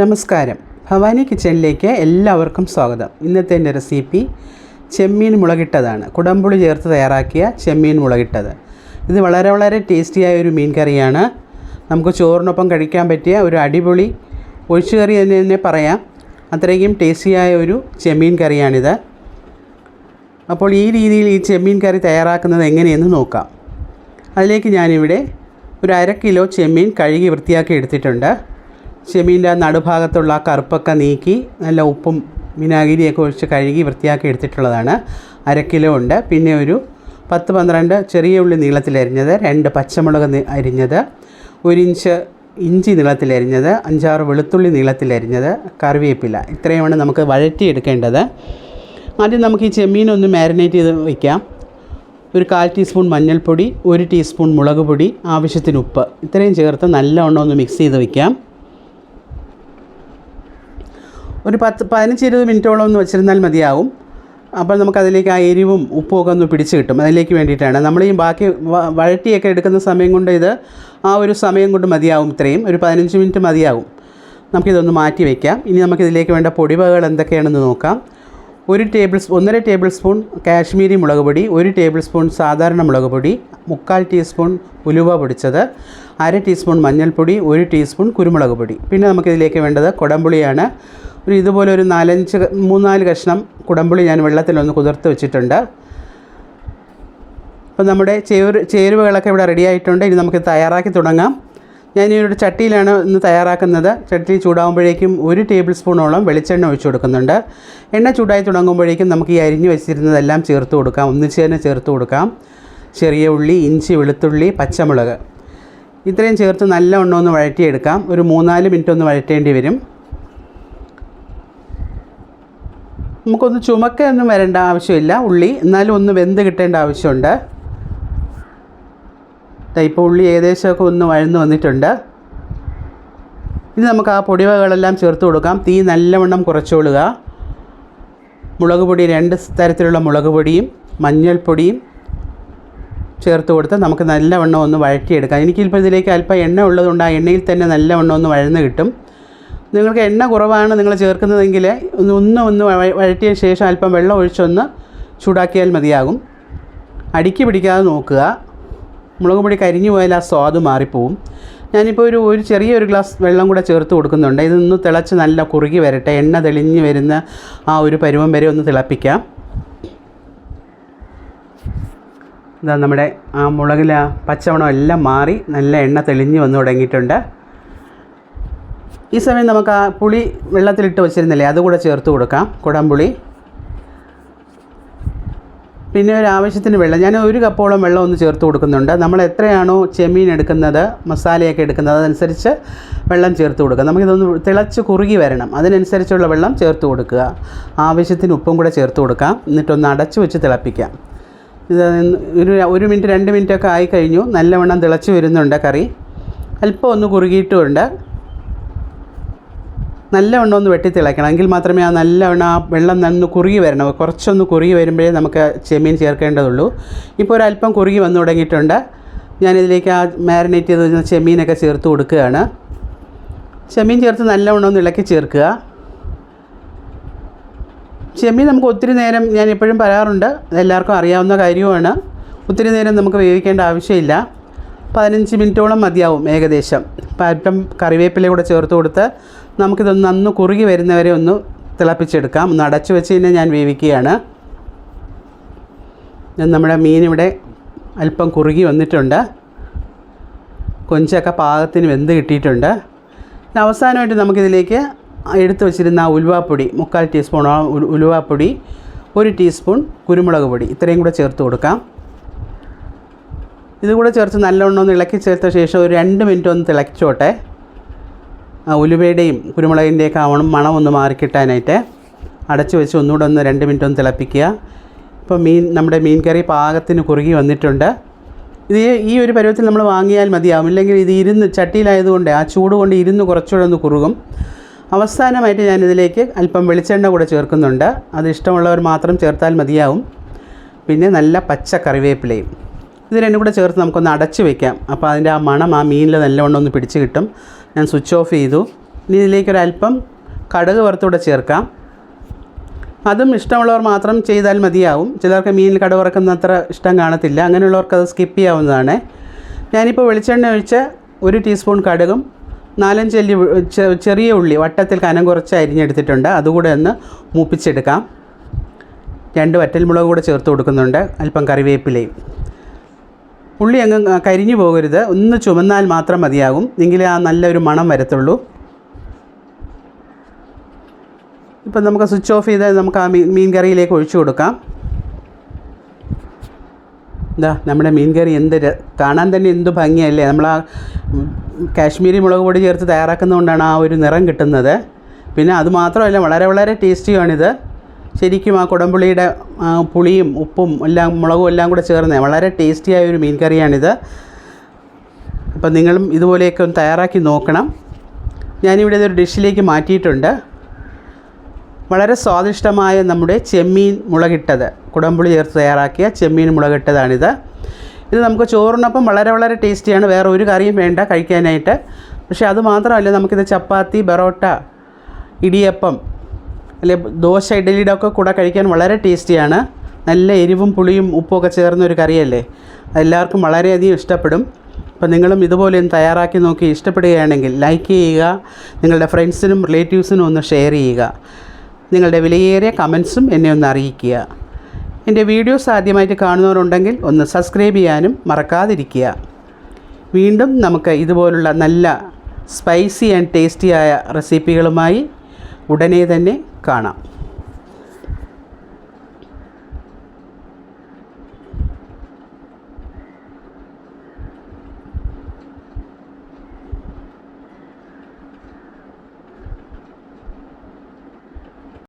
നമസ്കാരം. ഭവാനി കിച്ചണിലേക്ക് എല്ലാവർക്കും സ്വാഗതം. ഇന്നത്തെ എന്റെ റെസിപ്പി ചെമ്മീൻ മുളകിട്ടതാണ്. കുടംപുളി ചേർത്ത് തയ്യാറാക്കിയ ചെമ്മീൻ മുളകിട്ടത്. ഇത് വളരെ വളരെ ടേസ്റ്റിയായ ഒരു മീൻ കറിയാണ്. നമുക്ക് ചോറിനൊപ്പം കഴിക്കാൻ പറ്റിയ ഒരു അടിപൊളി ഒഴിച്ചുകറി എന്ന് തന്നെ പറയാം. അത്രയ്ക്കും ടേസ്റ്റിയായ ഒരു ചെമ്മീൻ കറിയാണിത്. അപ്പോൾ ഈ രീതിയിൽ ഈ ചെമ്മീൻ കറി തയ്യാറാക്കുന്നത് എങ്ങനെയെന്ന് നോക്കാം. അതിലേക്ക് ഞാനിവിടെ ഒരു അര കിലോ ചെമ്മീൻ കഴുകി വൃത്തിയാക്കി എടുത്തിട്ടുണ്ട്. ചെമ്മീന്റെ നടുഭാഗത്തുള്ള കറുപ്പൊക്കെ നീക്കി നല്ല ഉപ്പും വിനാഗിരിയൊക്കെ ഒഴിച്ച് കഴുകി വൃത്തിയാക്കി എടുത്തിട്ടുള്ളതാണ്. അര കിലോ ഉണ്ട്. പിന്നെ ഒരു പത്ത് പന്ത്രണ്ട് ചെറിയ ഉള്ളി നീളത്തിൽ നീളത്തിലരിഞ്ഞത് രണ്ട് പച്ചമുളക് അരിഞ്ഞത് ഒരു ഇഞ്ച് ഇഞ്ചി നീളത്തിലരിഞ്ഞത് അഞ്ചാറ് വെളുത്തുള്ളി നീളത്തിൽ നീളത്തിലരിഞ്ഞത് കറിവേപ്പില. ഇത്രയുമാണ് നമുക്ക് വഴറ്റിയെടുക്കേണ്ടത്. ആദ്യം നമുക്ക് ഈ ചെമ്മീനൊന്ന് മാരിനേറ്റ് ചെയ്ത് വയ്ക്കാം ഒരു കാൽ ടീസ്പൂൺ മഞ്ഞൾപ്പൊടി ഒരു ടീസ്പൂൺ മുളക് പൊടി ആവശ്യത്തിന് ഉപ്പ്. ഇത്രയും ചേർത്ത് നല്ലവണ്ണം ഒന്ന് മിക്സ് ചെയ്ത് വയ്ക്കാം ഒരു പത്ത് പതിനഞ്ച് ഇരുപത് മിനിറ്റോളം ഒന്ന് വെച്ചിരുന്നാൽ മതിയാവും. അപ്പോൾ നമുക്കതിലേക്ക് ആ എരിവും ഉപ്പും ഒക്കെ ഒന്ന് പിടിച്ച് കിട്ടും. അതിലേക്ക് വേണ്ടിയിട്ടാണ്. നമ്മൾ ഈ ബാക്കി വഴറ്റിയൊക്കെ എടുക്കുന്ന സമയം കൊണ്ട് ഇത് ആ ഒരു സമയം കൊണ്ട് മതിയാവും ഇത്രയും. ഒരു പതിനഞ്ച് മിനിറ്റ് മതിയാവും. നമുക്കിതൊന്ന് മാറ്റി വയ്ക്കാം ഇനി നമുക്കിതിലേക്ക് വേണ്ട പൊടിവകകൾ എന്തൊക്കെയാണെന്ന് നോക്കാം. ഒരു ടേബിൾ ഒന്നര ടേബിൾ സ്പൂൺ കാശ്മീരി മുളക് പൊടി ഒരു ടേബിൾ സ്പൂൺ സാധാരണ മുളക് പൊടി മുക്കാൽ ടീസ്പൂൺ ഉലുവ പൊടിച്ചത് അര ടീസ്പൂൺ മഞ്ഞൾപ്പൊടി ഒരു ടീസ്പൂൺ കുരുമുളക് പൊടി. പിന്നെ നമുക്കിതിലേക്ക് വേണ്ടത് കുടംപുളിയാണ്. ഒരു ഇതുപോലെ ഒരു നാലഞ്ച് മൂന്നാൽ കഷ്ണം കുടംപുളി ഞാൻ വെള്ളത്തിലൊന്ന് കുതിർത്ത് വെച്ചിട്ടുണ്ട്. അപ്പോൾ നമ്മുടെ ചേരു ചേരുവകളൊക്കെ ഇവിടെ റെഡി ആയിട്ടുണ്ട്. ഇനി നമുക്ക് തയ്യാറാക്കി തുടങ്ങാം. ഞാൻ ഈ ഒരു ചട്ടിയിലാണ് ഇന്ന് തയ്യാറാക്കുന്നത്. ചട്ടി ചൂടാകുമ്പോഴേക്കും ഒരു ടേബിൾ സ്പൂണോളം വെളിച്ചെണ്ണ ഒഴിച്ചു കൊടുക്കുന്നുണ്ട്. എണ്ണ ചൂടായി തുടങ്ങുമ്പോഴേക്കും നമുക്ക് ഈ അരിഞ്ഞു വെച്ചിരുന്നതെല്ലാം ചേർത്ത് കൊടുക്കാം. ഒന്നിച്ച് തന്നെ ചേർത്ത് കൊടുക്കാം. ചെറിയ ഉള്ളി ഇഞ്ചി വെളുത്തുള്ളി പച്ചമുളക്. ഇത്രയും ചേർത്ത് നല്ല എണ്ണ ഒന്ന് വഴറ്റിയെടുക്കാം. ഒരു മൂന്നാൽ മിനിറ്റ് ഒന്ന് വഴറ്റേണ്ടി വരും. നമുക്കൊന്ന് ചുമക്കൊന്നും വരേണ്ട ആവശ്യമില്ല. ഉള്ളി എന്നാലും ഒന്ന് വെന്ത് കിട്ടേണ്ട ആവശ്യമുണ്ട്. ഇപ്പോൾ ഉള്ളി ഏകദേശമൊക്കെ ഒന്ന് വഴന്ന് വന്നിട്ടുണ്ട്. ഇനി നമുക്ക് ആ പൊടിവകളെല്ലാം ചേർത്ത് കൊടുക്കാം. തീ നല്ലവണ്ണം കുറച്ചുകൊള്ളുക മുളക് പൊടി രണ്ട് തരത്തിലുള്ള മുളക് പൊടിയും മഞ്ഞൾപ്പൊടിയും ചേർത്ത് കൊടുത്ത് നമുക്ക് നല്ലവണ്ണം ഒന്ന് വഴറ്റിയെടുക്കാം. എനിക്കിപ്പോൾ ഇതിലേക്ക് അല്പം എണ്ണ ഉള്ളതുകൊണ്ട് ആ എണ്ണയിൽ തന്നെ നല്ലവണ്ണം ഒന്ന് വഴന്ന് കിട്ടും. നിങ്ങൾക്ക് എണ്ണ കുറവാണ് നിങ്ങൾ ചേർക്കുന്നതെങ്കിൽ ഒന്ന് ഒന്ന് ഒന്ന് വഴറ്റിയ ശേഷം അല്പം വെള്ളം ഒഴിച്ചൊന്ന് ചൂടാക്കിയാൽ മതിയാകും. അടുക്കി പിടിക്കാതെ നോക്കുക. മുളക് പൊടി കരിഞ്ഞു പോയാൽ ആ സ്വാദ് മാറിപ്പോവും. ഞാനിപ്പോൾ ഒരു ഒരു ചെറിയൊരു ഗ്ലാസ് വെള്ളം കൂടെ ചേർത്ത് കൊടുക്കുന്നുണ്ട്. ഇതൊന്ന് തിളച്ച് നല്ല കുറുകി വരട്ടെ. എണ്ണ തെളിഞ്ഞ് വരുന്ന ആ ഒരു പരുവം വരെ ഒന്ന് തിളപ്പിക്കാം. ഇതാ നമ്മുടെ ആ മുളകിൽ ആ പച്ചമണം എല്ലാം മാറി നല്ല എണ്ണ തെളിഞ്ഞ് വന്ന് തുടങ്ങിയിട്ടുണ്ട്. ഈ സമയം നമുക്ക് ആ പുളി വെള്ളത്തിലിട്ട് വെച്ചിരുന്നില്ലേ അതുകൂടെ ചേർത്ത് കൊടുക്കാം. കുടംപുളി. പിന്നെ ഒരു ആവശ്യത്തിന് വെള്ളം. ഞാൻ ഒരു കപ്പോളം വെള്ളം ഒന്ന് ചേർത്ത് കൊടുക്കുന്നുണ്ട്. നമ്മൾ എത്രയാണോ ചെമ്മീൻ എടുക്കുന്നത് മസാലയൊക്കെ എടുക്കുന്നത് അതനുസരിച്ച് വെള്ളം ചേർത്ത് കൊടുക്കുക. നമുക്കിതൊന്ന് തിളച്ച് കുറുകി വരണം. അതിനനുസരിച്ചുള്ള വെള്ളം ചേർത്ത് കൊടുക്കുക. ആവശ്യത്തിന് ഉപ്പും കൂടെ ചേർത്ത് കൊടുക്കാം. എന്നിട്ടൊന്ന് അടച്ചു വെച്ച് തിളപ്പിക്കാം. ഇത് ഒരു ഒരു മിനിറ്റ് രണ്ട് മിനിറ്റൊക്കെ ആയി കഴിഞ്ഞു. നല്ലവണ്ണം തിളച്ച് വരുന്നുണ്ട് കറി. അല്പം ഒന്ന് കുറുകിയിട്ടുമുണ്ട്. നല്ലവണ്ണം ഒന്ന് വെട്ടി തിളയ്ക്കണം എങ്കിൽ മാത്രമേ ആ നല്ലവണ്ണം ആ വെള്ളം നന്ന് കുറുകി വരണം. കുറച്ചൊന്ന് കുറുകി വരുമ്പോഴേ നമുക്ക് ചെമ്മീൻ ചേർക്കേണ്ടതുള്ളൂ. ഇപ്പോൾ ഒരല്പം കുറുകി വന്നു തുടങ്ങിയിട്ടുണ്ട്. ഞാനിതിലേക്ക് ആ മാരിനേറ്റ് ചെയ്ത് വെച്ച ചെമ്മീനൊക്കെ ചേർത്ത് കൊടുക്കുകയാണ്. ചെമ്മീൻ ചേർത്ത് നല്ലവണ്ണം ഒന്ന് ഇളക്കി ചേർക്കുക. ചെമ്മീൻ നമുക്ക് ഒത്തിരി നേരം ഞാൻ എപ്പോഴും പറയാറുണ്ട് എല്ലാവർക്കും അറിയാവുന്ന കാര്യവുമാണ്. ഒത്തിരി നേരം നമുക്ക് വേവിക്കേണ്ട ആവശ്യമില്ല. പതിനഞ്ച് മിനിറ്റോളം മതിയാവും ഏകദേശം. അപ്പം അല്പം കറിവേപ്പില കൂടെ ചേർത്ത് കൊടുത്ത് നമുക്കിതൊന്ന് നന്ന് കുറുകി വരുന്നവരെ ഒന്ന് തിളപ്പിച്ചെടുക്കാം. ഒന്ന് അടച്ചു വെച്ച് തന്നെ ഞാൻ വേവിക്കുകയാണ്. നമ്മുടെ മീനിവിടെ അല്പം കുറുകി വന്നിട്ടുണ്ട്. കൊഞ്ചൊക്കെ പാകത്തിന് വെന്ത് കിട്ടിയിട്ടുണ്ട്. അവസാനമായിട്ട് നമുക്കിതിലേക്ക് എടുത്തു വച്ചിരുന്ന ഉലുവാപ്പൊടി മുക്കാൽ ടീസ്പൂൺ ഉലു- ഉലുവാപ്പൊടി ഒരു ടീസ്പൂൺ കുരുമുളക് പൊടി ഇത്രയും കൂടെ ചേർത്ത് കൊടുക്കാം. ഇതുകൂടെ ചേർത്ത് നല്ലോണം ഒന്ന് ഇളക്കി ചേർത്ത ശേഷം ഒരു രണ്ട് മിനിറ്റ് ഒന്ന് തിളച്ചോട്ടെ. ഉലുവയുടെയും കുരുമുളകിന്റെയൊക്കെ ആവണം മണം ഒന്ന് മാറിക്കിട്ടാനായിട്ട് അടച്ചു വെച്ച് ഒന്നുകൂടെ ഒന്ന് രണ്ട് മിനിറ്റ് ഒന്ന് തിളപ്പിക്കുക. ഇപ്പോൾ മീൻ നമ്മുടെ മീൻ കറി പാകത്തിന് കുറുകി വന്നിട്ടുണ്ട്. ഇത് ഈ ഒരു പരുവത്തിൽ നമ്മൾ വാങ്ങിയാൽ മതിയാവും. ഇല്ലെങ്കിൽ ഇത് ഇരുന്ന് ചട്ടിയിലായതുകൊണ്ട് ആ ചൂട് കൊണ്ട് ഇരുന്ന് കുറച്ചുകൂടെ ഒന്ന് കുറുകും. അവസാനമായിട്ട് ഞാനിതിലേക്ക് അല്പം വെളിച്ചെണ്ണ കൂടെ ചേർക്കുന്നുണ്ട്. അത് ഇഷ്ടമുള്ളവർ മാത്രം ചേർത്താൽ മതിയാവും. പിന്നെ നല്ല പച്ച കറിവേപ്പിലയും. ഇത് രണ്ടും കൂടെ ചേർത്ത് നമുക്കൊന്ന് അടച്ചു വെക്കാം. അപ്പോൾ അതിന്റെ ആ മണം ആ മീനിൽ നല്ലവണ്ണം ഒന്ന് പിടിച്ച് കിട്ടും. ഞാൻ സ്വിച്ച് ഓഫ് ചെയ്തു. ഇനി ഇതിലേക്കൊരല്പം കടുക് വറുത്തൂടെ ചേർക്കാം. അതും ഇഷ്ടമുള്ളവർ മാത്രം ചെയ്താൽ മതിയാവും. ചിലർക്ക് മീനിൽ കടുക് വറക്കുന്ന അത്ര ഇഷ്ടം കാണത്തില്ല. അങ്ങനെയുള്ളവർക്ക് അത് സ്കിപ്പ് ചെയ്യാവുന്നതാണ്. ഞാനിപ്പോൾ വെളിച്ചെണ്ണ ഒഴിച്ച് ഒരു ടീസ്പൂൺ കടുകും നാലഞ്ചല്ലി അല്ലി ചെറിയ ഉള്ളി വട്ടത്തിൽ കനം കുറച്ച് അരിഞ്ഞെടുത്തിട്ടുണ്ട്. അതുകൂടെ ഒന്ന് മൂപ്പിച്ചെടുക്കാം. രണ്ട് വറ്റൽ മുളക് കൂടെ ചേർത്ത് കൊടുക്കുന്നുണ്ട്. അല്പം കറിവേപ്പിലയും. ഉള്ളി അങ്ങ് കരിഞ്ഞു പോകരുത്. ഒന്ന് ചുമന്നാൽ മാത്രം മതിയാകും. എങ്കിലേ ആ നല്ലൊരു മണം വരത്തുള്ളൂ. ഇപ്പം നമുക്ക് സ്വിച്ച് ഓഫ് ചെയ്ത് നമുക്ക് ആ മീൻ മീൻ കറിയിലേക്ക് ഒഴിച്ചു കൊടുക്കാം. എന്താ നമ്മുടെ മീൻ കറി എന്ത് കാണാൻ തന്നെ എന്ത് ഭംഗിയല്ലേ. നമ്മൾ ആ കാശ്മീരി മുളക് പൊടി ചേർത്ത് തയ്യാറാക്കുന്നതുകൊണ്ടാണ് ആ ഒരു നിറം കിട്ടുന്നത്. പിന്നെ അതുമാത്രമല്ല വളരെ വളരെ ടേസ്റ്റിയാണിത് ശരിക്കും ആ കുടംപുളിയുടെ പുളിയും ഉപ്പും എല്ലാം മുളകും എല്ലാം കൂടെ ചേർന്ന്. വളരെ ടേസ്റ്റിയായ ഒരു മീൻ കറിയാണിത്. അപ്പം നിങ്ങളും ഇതുപോലെയൊക്കെ ഒന്ന് തയ്യാറാക്കി നോക്കണം. ഞാനിവിടെ ഇതൊരു ഡിഷിലേക്ക് മാറ്റിയിട്ടുണ്ട്. വളരെ സ്വാദിഷ്ടമായ നമ്മുടെ ചെമ്മീൻ മുളകിട്ടത്. കുടംപുളി ചേർത്ത് തയ്യാറാക്കിയ ചെമ്മീൻ മുളകിട്ടതാണിത്. ഇത് നമുക്ക് ചോറിനൊപ്പം വളരെ വളരെ ടേസ്റ്റിയാണ് വേറെ ഒരു കറിയും വേണ്ട കഴിക്കാനായിട്ട്. പക്ഷേ അത് മാത്രമല്ല നമുക്കിത് ചപ്പാത്തി ബറോട്ട ഇടിയപ്പം അല്ലെ ദോശ ഇഡലിയുടെ ഒക്കെ കൂടെ കഴിക്കാൻ വളരെ ടേസ്റ്റിയാണ്. നല്ല എരിവും പുളിയും ഉപ്പും ഒക്കെ ചേർന്ന ഒരു കറിയല്ലേ? എല്ലാവർക്കും വളരെയധികം ഇഷ്ടപ്പെടും. അപ്പം നിങ്ങളും ഇതുപോലെ ഒന്ന് തയ്യാറാക്കി നോക്കി ഇഷ്ടപ്പെടുകയാണെങ്കിൽ ലൈക്ക് ചെയ്യുക നിങ്ങളുടെ ഫ്രണ്ട്സിനും റിലേറ്റീവ്സിനും ഒന്ന് ഷെയർ ചെയ്യുക. നിങ്ങളുടെ വിലയേറിയ കമൻസും എന്നെ ഒന്ന് അറിയിക്കുക. എന്റെ വീഡിയോസ് ആദ്യമായിട്ട് കാണുന്നവരുണ്ടെങ്കിൽ ഒന്ന് സബ്സ്ക്രൈബ് ചെയ്യാനും മറക്കാതിരിക്കുക. വീണ്ടും നമുക്ക് ഇതുപോലുള്ള നല്ല സ്പൈസി ആൻഡ് ടേസ്റ്റിയായ റെസിപ്പികളുമായി ഉടനെ തന്നെ കാണാം.